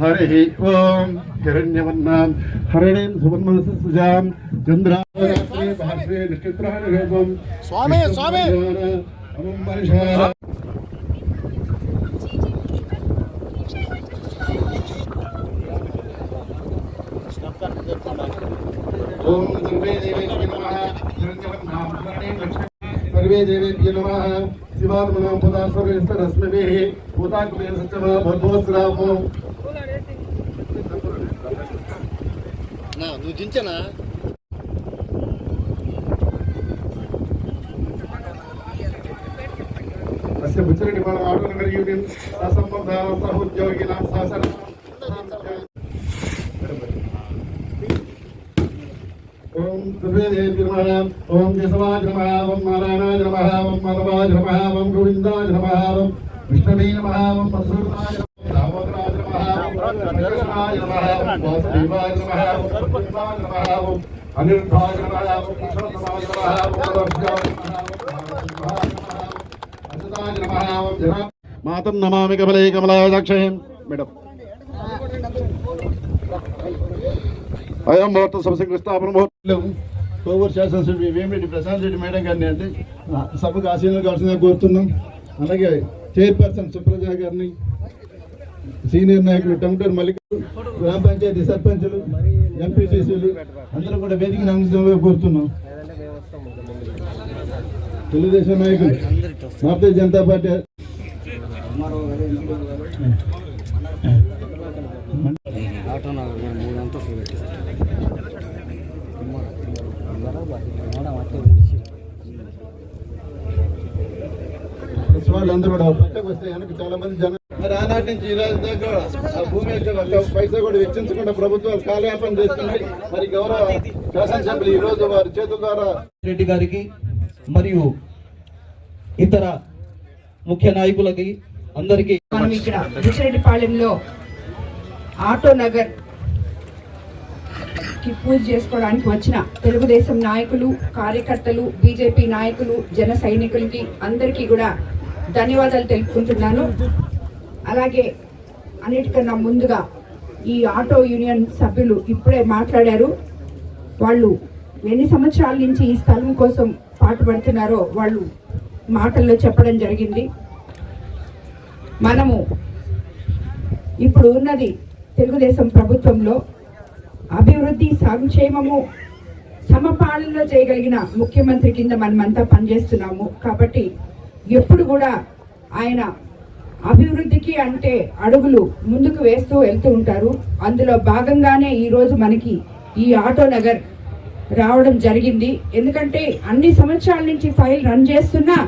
हरे ओम हिरण्यवन्नाम हरिणीं सुवर्णमनसि सुजां चन्द्रावरात्रे भास्रे नक्षत्राणि रूपं स्वामी स्वामी లక్ష్మీ సర్వే దేవేభ్యో నమః శివాత్మనాం పుదా సర్వేస్తరస్మిభిః భూతాకుమేన సత్యమా భద్భోస్రామో నువ్వు దించనా अस्य बुच्चरेड्डिपाळ आटोनगर यूनियन असंबद्ध सहोद्योगिना शासन ओम सर्वेदेव नमः ओम केशवाय नमः ओम नारायणाय नमः ओम माधवाय नमः ओम गोविंदाय नमः ओम विष्णवे नमः ओम मधुसूदनाय दामोदराय नमः ओम कृष्णाय नमः ओम वासुदेवाय नमः ओम सर्वदेवाय नमः ओम अनिरुद्धाय नमः ओम किशोरनाय नमः ओम वर्षाय नमः ओम जनाय नमः मातम नमामि कमले कमलाक्षेम मैडम అయం ముహూర్త సంస్థాపన ముహూర్తం కోవూరు శాసనసభ్యులు వేమిరెడ్డి ప్రశాంత్ రెడ్డి మేడం గారిని అంటే సభకు ఆశీర్వాదం కావాల్సిందిగా కోరుతున్నాం. అలాగే చైర్పర్సన్ సుప్రజ గారిని సీనియర్ నాయకులు టంగుటూరు మల్లిక గ్రామ పంచాయతీ సర్పంచులు ఎంపీటీసీలు అందరూ కూడా వేదికను అందించడంగా కోరుతున్నాం. తెలుగుదేశం నాయకులు భారతీయ జనతా పార్టీ ఆటో వాళ్ళందరూ కూడా పక్కకు వస్తే వెనక చాలా మంది జనం మరి ఆనాటి నుంచి ఈ రోజు దాకా ఆ భూమి యొక్క పైసా కూడా వెచ్చించకుండా ప్రభుత్వాలు కాలయాపన చేస్తున్నాయి. మరి గౌరవ శాసనసభ్యులు ఈ రోజు వారి చేతుల ద్వారా రెడ్డి గారికి మరియు ఇతర ముఖ్య నాయకులకి అందరికీ మనం ఇక్కడ బుచ్చిరెడ్డిపాళెంలో ఆటో నగర్ కి పూజ చేసుకోవడానికి వచ్చిన తెలుగుదేశం నాయకులు కార్యకర్తలు బీజేపీ నాయకులు జన సైనికులకి అందరికీ కూడా ధన్యవాదాలు తెలుపుకుంటున్నాను. అలాగే అన్నిటికన్నా ముందుగా ఈ ఆటో యూనియన్ సభ్యులు ఇప్పుడే మాట్లాడారు. వాళ్ళు ఎన్ని సంవత్సరాల నుంచి ఈ స్థలం కోసం పాటుపడుతున్నారో వాళ్ళు మాటల్లో చెప్పడం జరిగింది. మనము ఇప్పుడు ఉన్నది తెలుగుదేశం ప్రభుత్వంలో అభివృద్ధి సంక్షేమము సమపాలనలో చేయగలిగిన ముఖ్యమంత్రి కింద మనమంతా పనిచేస్తున్నాము. కాబట్టి ఎప్పుడు కూడా ఆయన అభివృద్ధికి అంటే అడుగులు ముందుకు వేస్తూ వెళ్తూ ఉంటారు. అందులో భాగంగానే ఈరోజు మనకి ఈ ఆటో నగర్ రావడం జరిగింది. ఎందుకంటే అన్ని సంవత్సరాల నుంచి ఫైల్ రన్ చేస్తున్నా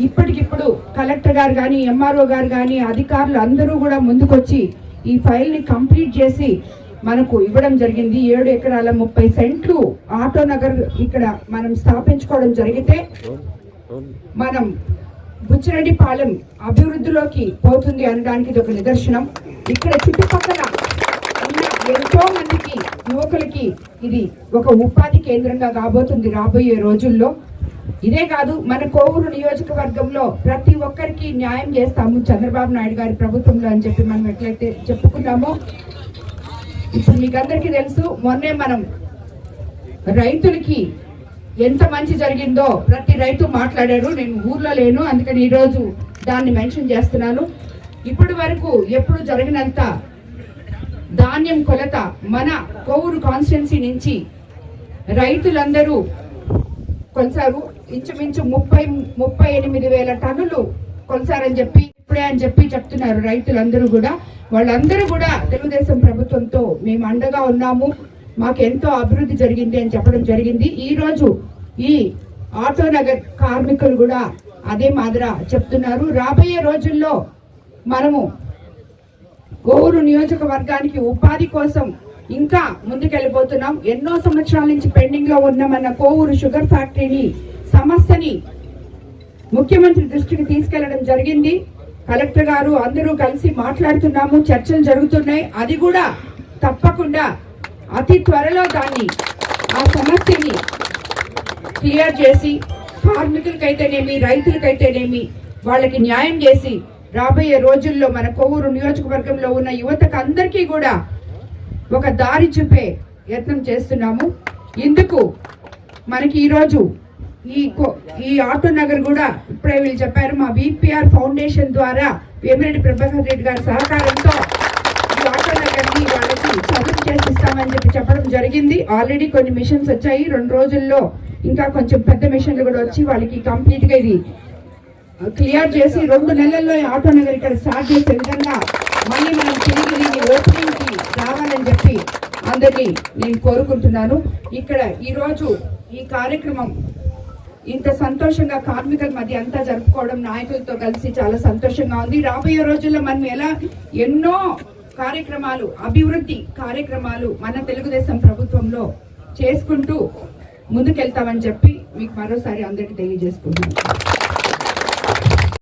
ఇప్పటికిప్పుడు కలెక్టర్ గారు కానీ ఎంఆర్ఓ గారు కానీ అధికారులు అందరూ కూడా ముందుకొచ్చి ఈ ఫైల్ని కంప్లీట్ చేసి మనకు ఇవ్వడం జరిగింది. ఏడు ఎకరాల ముప్పై సెంట్లు ఆటో నగర్ ఇక్కడ మనం స్థాపించుకోవడం జరిగితే మనం బుచ్చిరెడ్డిపాలెం అభివృద్ధిలోకి పోతుంది అనడానికి ఇది ఒక నిదర్శనం. ఇక్కడ చుట్టుపక్కల ఉన్న ఎంతో మందికి యువకులకి ఇది ఒక ఉపాధి కేంద్రంగా కాబోతుంది రాబోయే రోజుల్లో. ఇదే కాదు మన కోవూరు నియోజకవర్గంలో ప్రతి ఒక్కరికి న్యాయం చేస్తాము చంద్రబాబు నాయుడు గారి ప్రభుత్వంలో అని చెప్పి మనం ఎట్లయితే చెప్పుకున్నామో ఇప్పుడు మీకు అందరికీ తెలుసు మొన్నే మనం రైతులకి ఎంత మంచి జరిగిందో ప్రతి రైతు మాట్లాడారు నేను ఊర్లో లేను అందుకని ఈరోజు దాన్ని మెన్షన్ చేస్తున్నాను. ఇప్పటి వరకు ఎప్పుడు జరిగినంత ధాన్యం కొలత మన కోవూరు కాన్స్టిట్యున్సీ నుంచి రైతులందరూ కొలిసారు. ఇంచుమించు ముప్పై ముప్పై ఎనిమిది వేల టన్నులు కొలిసారని చెప్పి ఇప్పుడే అని చెప్పి చెప్తున్నారు రైతులందరూ కూడా. వాళ్ళందరూ కూడా తెలుగుదేశం ప్రభుత్వంతో మేము అండగా ఉన్నాము. మాకు ఎంతో అభివృద్ధి జరిగింది అని చెప్పడం జరిగింది. ఈ రోజు ఈ ఆటో నగర్ కార్మికులు కూడా అదే మాదిర చెప్తున్నారు. రాబోయే రోజుల్లో మనము కోవూరు నియోజకవర్గానికి ఉపాధి కోసం ఇంకా ముందుకెళ్ళిపోతున్నాం. ఎన్నో సంవత్సరాల నుంచి పెండింగ్లో ఉన్నామన్న కోవూరు షుగర్ ఫ్యాక్టరీని సమస్యని ముఖ్యమంత్రి దృష్టికి తీసుకెళ్ళడం జరిగింది. కలెక్టర్ గారు అందరూ కలిసి మాట్లాడుతున్నాము చర్చలు జరుగుతున్నాయి. అది కూడా తప్పకుండా అతి త్వరలో దాన్ని ఆ సమస్యని క్లియర్ చేసి కార్మికులకైతేనేమి రైతులకైతేనేమి వాళ్ళకి న్యాయం చేసి రాబోయే రోజుల్లో మన కొవ్వూరు నియోజకవర్గంలో ఉన్న యువతకు అందరికీ కూడా ఒక దారి చూపే యత్నం చేస్తున్నాము. ఇందుకు మనకి ఈరోజు ఈ కో- ఈ ఆటో నగర్ కూడా ఇప్పుడే వీళ్ళు చెప్పారు మా విపిఆర్ ఫౌండేషన్ ద్వారా వేమిరెడ్డి ప్రభాకర్ రెడ్డి గారి సహకారంతో ఈ ఆటో నగర్ని వాళ్ళకి సఫెక్షన్స్ ఇస్తామని చెప్పి చెప్పడం జరిగింది. ఆల్రెడీ కొన్ని మిషన్స్ వచ్చాయి. రెండు రోజుల్లో ఇంకా కొంచెం పెద్ద మిషన్లు కూడా వచ్చి వాళ్ళకి కంప్లీట్గా ఇది క్లియర్ చేసి రెండు నెలల్లో ఈ ఆటో నగర్ ఇక్కడ స్టార్ట్ చేసే విధంగా మళ్ళీ మనం తిరిగి దీన్ని ఓపెనింగ్కి రావాలని చెప్పి అందరినీ నేను కోరుకుంటున్నాను. ఇక్కడ ఈరోజు ఈ కార్యక్రమం ఇంత సంతోషంగా కార్మికుల మధ్య అంతా జరుపుకోవడం నాయకులతో కలిసి చాలా సంతోషంగా ఉంది. రాబోయే రోజుల్లో మనం ఎలా ఎన్నో కార్యక్రమాలు అభివృద్ధి కార్యక్రమాలు మన తెలుగుదేశం ప్రభుత్వంలో చేసుకుంటూ ముందుకెళ్తామని చెప్పి మీకు మరోసారి అందరికీ తెలియజేసుకుంటున్నాను.